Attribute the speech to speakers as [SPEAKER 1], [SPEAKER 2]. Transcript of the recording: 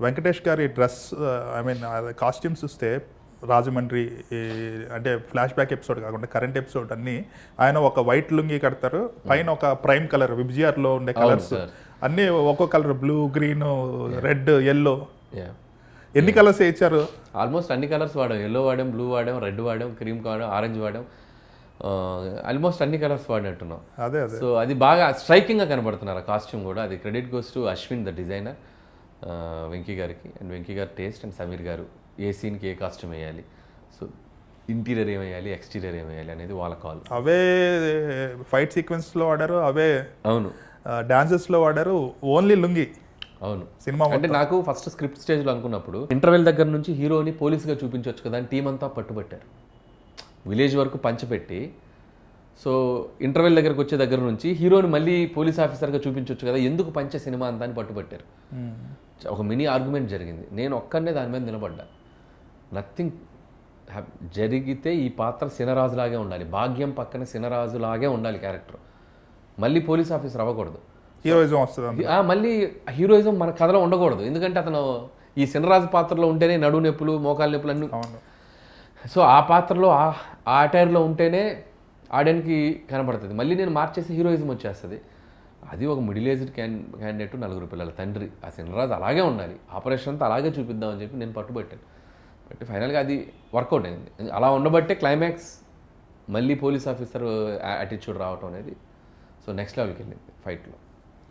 [SPEAKER 1] వెంకటేష్ గారి dress I mean costumes చూస్తే రాజమండ్రి అంటే ఫ్లాష్ బ్యాక్ ఎపిసోడ్ కాకుండా కరెంట్ ఎపిసోడ్ అన్ని ఆయన ఒక వైట్ లుంగి కడతారు పైన ఒక ప్రైమ్ కలర్ విబ్జిఆర్లో ఉండే కలర్స్. అన్ని ఒక్కో colour blue green red yellow ఎన్ని కలర్స్ ఇచ్చారు
[SPEAKER 2] ఆల్మోస్ట్ అన్ని కలర్స్ వాడాం. ఎల్లో వాడాం బ్లూ వాడాం రెడ్ వాడాం క్రీమ్ వాడాం ఆరెంజ్ వాడాం. ఆల్మోస్ట్ అన్ని కలర్స్ వాడినట్టున్నాం.
[SPEAKER 1] అదే అదే.
[SPEAKER 2] సో అది బాగా స్ట్రైకింగ్గా కనబడుతున్నారు. ఆ కాస్ట్యూమ్ కూడా. అది credit goes to Ashwin the designer Venky గారికి అండ్ వెంకీ గారి టేస్ట్ అండ్ సమీర్ గారు ఏ సీన్కి ఏ కాస్ట్యూమ్ వేయాలి? సో ఇంటీరియర్ ఏం వేయాలి ఎక్స్టీరియర్ ఏం వేయాలి అనేది వాళ్ళ కాల్.
[SPEAKER 1] అవే ఫైట్ సీక్వెన్స్లో వాడారు అవే
[SPEAKER 2] అవును.
[SPEAKER 1] డాన్సెస్లో వాడారు ఓన్లీ లుంగి.
[SPEAKER 2] అవును.
[SPEAKER 1] సినిమా
[SPEAKER 2] అంటే నాకు ఫస్ట్ స్క్రిప్ట్ స్టేజ్లో అనుకున్నప్పుడు ఇంటర్వెల్ దగ్గర నుంచి హీరోని పోలీస్గా చూపించవచ్చు కదా అని టీం అంతా పట్టుబట్టారు. విలేజ్ వరకు పంచిపెట్టి సో ఇంటర్వెల్ దగ్గరకు వచ్చే దగ్గర నుంచి హీరోని మళ్ళీ పోలీస్ ఆఫీసర్గా చూపించవచ్చు కదా ఎందుకు పంచే సినిమా అంతా అని పట్టుబట్టారు. ఒక మినీ ఆర్గ్యుమెంట్ జరిగింది. నేను ఒక్కనే దాని మీద నిలబడ్డా. నథింగ్ జరిగితే ఈ పాత్ర సినరాజులాగే ఉండాలి. భాగ్యం పక్కన సినరాజులాగే ఉండాలి క్యారెక్టర్. మళ్ళీ పోలీస్ ఆఫీసర్ అవ్వకూడదు.
[SPEAKER 1] హీరోయిజం వస్తుంది
[SPEAKER 2] మళ్ళీ హీరోయిజం మన కథలో ఉండకూడదు. ఎందుకంటే అతను ఈ సినరాజు పాత్రలో ఉంటేనే నడు నొప్పులు మోకాలు నొప్పులు అన్ని సో ఆ పాత్రలో ఆ ఆ టైర్లో ఉంటేనే ఆడడానికి కనబడుతుంది. మళ్ళీ నేను మార్చేసి హీరోయిజం వచ్చేస్తుంది. అది ఒక మిడిల్ ఏజ్డ్ క్యాన్ క్యాండిడేట్ నలుగురు పిల్లల తండ్రి. ఆ సినరాజు అలాగే ఉండాలి. ఆపరేషన్ అంతా అలాగే చూపిద్దామని చెప్పి నేను పట్టుబట్టాను. బట్ ఫైనల్గా అది వర్కౌట్ అయింది. అలా ఉండబట్టే క్లైమాక్స్ మళ్ళీ పోలీస్ ఆఫీసర్ యాటిట్యూడ్ రావటం అనేది. సో నెక్స్ట్ లెవెల్కి వెళ్ళింది ఫైట్లో.